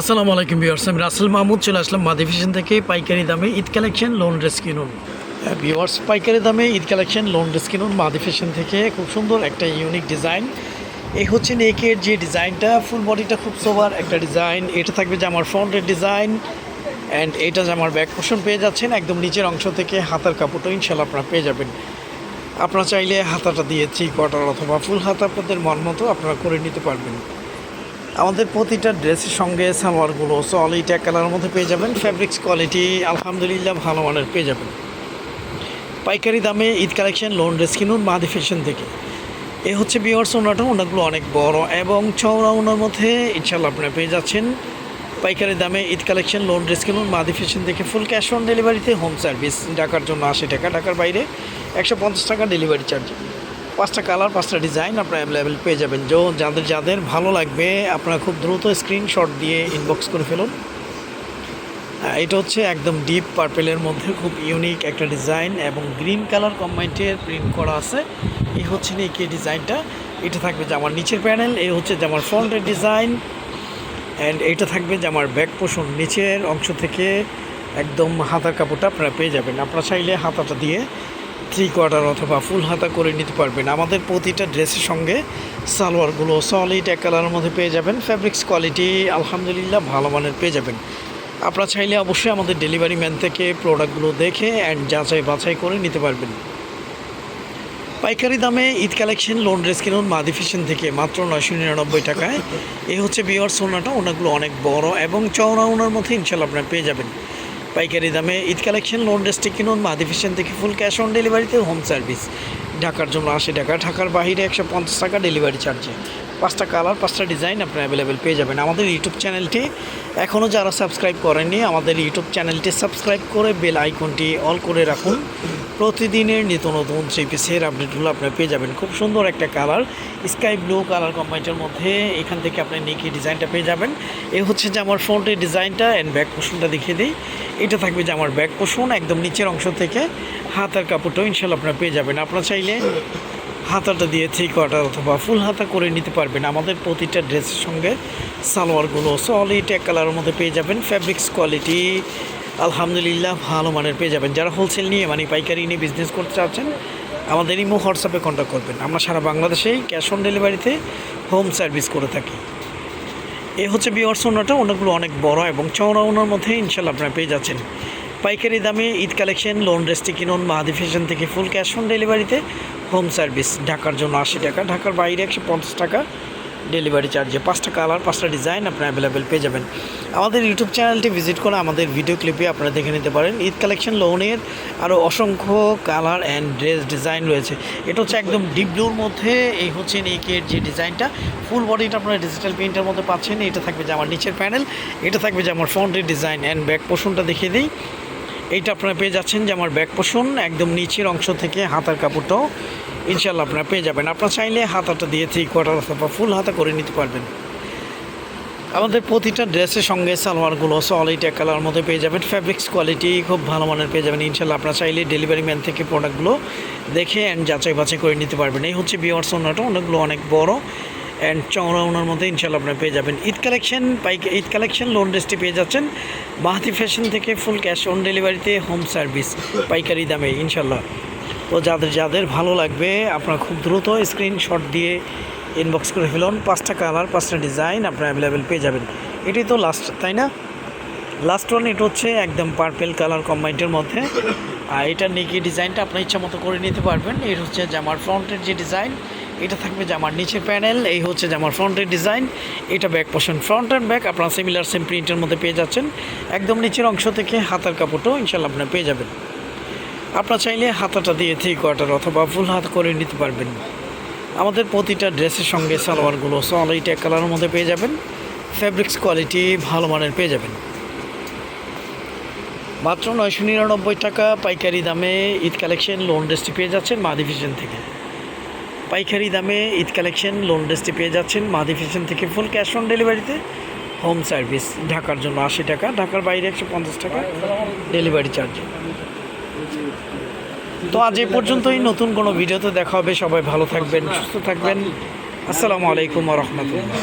আসসালামু আলাইকুম ভিউয়ার্স, আমি রাসেল মাহমুদ, চলে আসলাম মাদি ফ্যাশন থেকে পাইকারি দামে ঈদ কালেকশন লোন ড্রেস কিনুন। ভিউয়ার্স, পাইকারি দামে ঈদ কালেকশন লোন ড্রেস কিনুন মাদি ফ্যাশন থেকে। খুব সুন্দর একটা ইউনিক ডিজাইন এই হচ্ছে নেকের যে ডিজাইনটা ফুল বডিটা খুব সোবার একটা ডিজাইন এটা থাকবে যে আমার ফ্রন্টের ডিজাইন অ্যান্ড এটা জামার ব্যাক পোর্শন পেয়ে যাচ্ছেন, একদম নিচের অংশ থেকে হাতার কাপড়টা ইনশাল্লাহ আপনারা পেয়ে যাবেন। আপনারা চাইলে হাতাটা দিয়ে থ্রি কোয়ার্টার অথবা ফুল হাতা আপনাদের মন মতো আপনারা করে নিতে পারবেন। আমাদের প্রতিটা ড্রেসের সঙ্গে সালোয়ারগুলো সলিড এক কালারের মধ্যে পেয়ে যাবেন। ফ্যাব্রিক্স কোয়ালিটি আলহামদুলিল্লাহ ভালো মানের পেয়ে যাবেন। পাইকারি দামে ঈদ কালেকশন লোন ড্রেস কিনুন, মাদি ফ্যাশন থেকে। এ হচ্ছে বিয়ার্স ওনাটা, ওনাগুলো অনেক বড় এবং চওড়া ওনার মধ্যে ইনশাল্লাহ আপনারা পেয়ে যাচ্ছেন। পাইকারি দামে ঈদ কালেকশন লোন ড্রেস কিনুন, মাদি ফ্যাশন থেকে ফুল ক্যাশ অন ডেলিভারিতে হোম সার্ভিস ঢাকার জন্য আশি টাকা, ঢাকার বাইরে একশো পঞ্চাশ টাকা ডেলিভারি চার্জ পাঁচটা কালার, পাঁচটা ডিজাইন আপনারা অ্যাভেলেবেল পেয়ে যাবেন। যো যাদের যাদের ভালো লাগবে, আপনারা খুব দ্রুত স্ক্রিনশট দিয়ে ইনবক্স করে ফেলুন। এটা হচ্ছে একদম ডিপ পার্পেলের মধ্যে খুব ইউনিক একটা ডিজাইন এবং গ্রিন কালার কম্বাইন্টের প্রিন্ট করা আছে। এই হচ্ছে না কি ডিজাইনটা এটা থাকবে জামার নিচের প্যানেল এই হচ্ছে জামার ফ্রন্টের ডিজাইন অ্যান্ড এটা থাকবে জামার ব্যাক পোষণ নিচের অংশ থেকে একদম হাতার কাপড়টা আপনারা পেয়ে যাবেন। আপনারা চাইলে হাতাটা দিয়ে থ্রি কোয়ার্টার অথবা ফুল হাতা করে নিতে পারবেন। আমাদের প্রতিটা ড্রেসের সঙ্গে সালোয়ারগুলো সলিড এক কালারের মধ্যে পেয়ে যাবেন। ফ্যাব্রিক্স কোয়ালিটি আলহামদুলিল্লাহ ভালো মানের পেয়ে যাবেন। আপনারা চাইলে অবশ্যই আমাদের ডেলিভারি ম্যান থেকে প্রোডাক্টগুলো দেখে অ্যান্ড যাচাই বাছাই করে নিতে পারবেন। পাইকারি দামে ঈদ কালেকশন লোন ড্রেস কিনুন, মাদি ফ্যাশন থেকে মাত্র নয়শো নিরানব্বই টাকায়। এই হচ্ছে বিয়ার সোনাটা, ওনাগুলো অনেক বড় এবং চওড়া ওনার মধ্যে ইনশাল্লাহ আপনারা পেয়ে যাবেন। পাইকারি দামে ঈদ কালেকশন লোন ড্রেসটি কিনুন ফ্যাশন থেকে ফুল ক্যাশ অন ডেলিভারিতে হোম সার্ভিস। ঢাকার জন্য আশি টাকা, ঢাকার বাহিরে একশো পঞ্চাশ টাকা ডেলিভারি চার্জে। পাঁচটা কালার, পাঁচটা ডিজাইন আপনারা অ্যাভেলেবেল পেয়ে যাবেন। আমাদের ইউটিউব চ্যানেলটি এখনও যারা সাবস্ক্রাইব করেননি, আমাদের ইউটিউব চ্যানেলটি সাবস্ক্রাইব করে বেল আইকনটি অল করে রাখুন। প্রতিদিনের নিত্য নতুন থ্রি পিসের আপডেটগুলো আপনারা পেয়ে যাবেন। খুব সুন্দর একটা কালার স্কাই ব্লু কালার কম্বাইনের মধ্যে এখান থেকে আপনি নিকি ডিজাইনটা পেয়ে যাবেন। এই হচ্ছে যে আমার ফ্রন্টের ডিজাইনটা অ্যান্ড ব্যাক পোষণটা দেখিয়ে দিই। এটা থাকবে যে আমার ব্যাক পোষণ একদম নিচের অংশ থেকে হাতার কাপড়টাও ইনশাল্লাহ আপনারা পেয়ে যাবেন। আপনারা চাইলে হাতাটা দিয়ে থ্রি কোয়ার্টার অথবা ফুল হাতা করে নিতে পারবেন। আমাদের প্রতিটা ড্রেসের সঙ্গে সালোয়ারগুলো সলিড এক কালারের মধ্যে পেয়ে যাবেন। ফ্যাব্রিক্স কোয়ালিটি আলহামদুলিল্লাহ ভালো মানের পেয়ে যাবেন। যারা হোলসেল নিয়ে মানে পাইকারি নিয়ে বিজনেস করতে চাচ্ছেন, আমাদের ইমো হোয়াটসঅ্যাপে কন্ট্যাক্ট করবেন। আমরা সারা বাংলাদেশেই ক্যাশ অন ডেলিভারিতে হোম সার্ভিস করে থাকি। এ হচ্ছে বিয়ার্স ওনাটা ওনাগুলো অনেক বড় এবং চওড়া ওনার মধ্যে ইনশাল্লাহ আপনারা পেয়ে যাচ্ছেন। পাইকারি দামে ঈদ কালেকশন লোন ড্রেসটি কিনুন, মাহাদি ফ্যাশন থেকে ফুল ক্যাশ অন ডেলিভারিতে, হোম সার্ভিস, ঢাকার জন্য আশি টাকা, ঢাকার বাইরে একশো পঞ্চাশ টাকা, ডেলিভারি চার্জে পাঁচটা কালার, পাঁচটা ডিজাইন আপনারা অ্যাভেলেবেল পেয়ে যাবেন। আমাদের ইউটিউব চ্যানেলটি ভিজিট করে আমাদের ভিডিও ক্লিপে আপনারা দেখে নিতে পারেন। ঈদ কালেকশন, লোনের আরও অসংখ্য কালার অ্যান্ড ড্রেস ডিজাইন রয়েছে। এটা হচ্ছে একদম ডিপ ব্লুর মধ্যে, এই হচ্ছে নেকের যে ডিজাইনটা। ফুল বডিটা আপনারা ডিজিটাল প্রিন্টের মধ্যে পাচ্ছেন। এটা থাকবে যে আমার নিচের প্যানেল এটা থাকবে যে আমার ফ্রন্টের ডিজাইন অ্যান্ড ব্যাক পোর্শনটা দেখিয়ে দিই। এইটা আপনারা পেয়ে যাচ্ছেন যে আমার ব্যাক পোষণ একদম নিচের অংশ থেকে হাতার কাপড়টাও ইনশাল্লাহ আপনারা পেয়ে যাবেন। আপনারা চাইলে হাতাটা দিয়ে থ্রি কোয়ার্টার অথবা ফুল হাতা করে নিতে পারবেন। আমাদের প্রতিটা ড্রেসের সঙ্গে সালোয়ারগুলো সলিড এক কালার মধ্যে পেয়ে যাবেন। ফ্যাব্রিক্স কোয়ালিটি খুব ভালো মানের পেয়ে যাবেন। ইনশাল্লাহ আপনারা চাইলে ডেলিভারি ম্যান থেকে প্রোডাক্টগুলো দেখে অ্যান্ড যাচাই বাছাই করে নিতে পারবেন। এই হচ্ছে বিয়ার্স ওনাটা অনেকগুলো অনেক বড়। অ্যান্ড চওড়া ওনার মধ্যে ইনশাল্লাহ আপনারা পেয়ে যাবেন। Eid collection bike Eid collection lawn ড্রেসটি পেয়ে যাচ্ছেন। মাহাতি ফ্যাশন থেকে ফুল ক্যাশ অন ডেলিভারিতে হোম সার্ভিস পাইকারি দামে ইনশাল্লাহ তো যাদের যাদের ভালো লাগবে, আপনারা খুব দ্রুত স্ক্রিনশট দিয়ে ইনবক্স করে ফেলুন। পাঁচটা কালার পাঁচটা ডিজাইন আপনারা অ্যাভেলেবেল পেয়ে যাবেন। এটাই তো লাস্ট তাই না? লাস্ট ওয়ান এটা হচ্ছে একদম পার্পেল কালার কম্বাইন্ডের মধ্যে। আর এটা নিকি ডিজাইনটা আপনার ইচ্ছা মতো করে নিতে পারবেন। এর হচ্ছে জামার ফ্রন্টের যে ডিজাইন এটা থাকবে জামার নিচের প্যানেল, এই হচ্ছে জামার ফ্রন্টের ডিজাইন এটা back portion front and back আপনারা সিমিলার সেম প্রিন্টের মধ্যে পেয়ে যাচ্ছেন। একদম নিচের অংশ থেকে হাতার কাপড়টাও ইনশাল্লাহ আপনারা পেয়ে যাবেন। আপনারা চাইলে হাতাটা দিয়ে থ্রি কোয়ার্টার অথবা ফুল হাত করে নিতে পারবেন। আমাদের প্রতিটা ড্রেসের সঙ্গে সালোয়ারগুলো সলিড এক কালারের মধ্যে পেয়ে যাবেন। ফ্যাব্রিক্স কোয়ালিটি ভালো মানের পেয়ে যাবেন। মাত্র নয়শো নিরানব্বই টাকা পাইকারি দামে ঈদ কালেকশন লোন ড্রেসটি পেয়ে যাচ্ছেন মা ডিভিশন থেকে। পাইকারি দামে ঈদ কালেকশন লোন ডেস্টে পেয়ে যাচ্ছেন। মা ফ্যাশন থেকে ফুল ক্যাশ অন ডেলিভারিতে হোম সার্ভিস ঢাকার জন্য আশি টাকা, ঢাকার বাইরে একশো পঞ্চাশ টাকা ডেলিভারি চার্জ তো আজ এ পর্যন্তই, নতুন কোনো ভিডিওতে দেখা হবে। সবাই ভালো থাকবেন, সুস্থ থাকবেন। আসসালামু আলাইকুম রহমতুল্লাহ।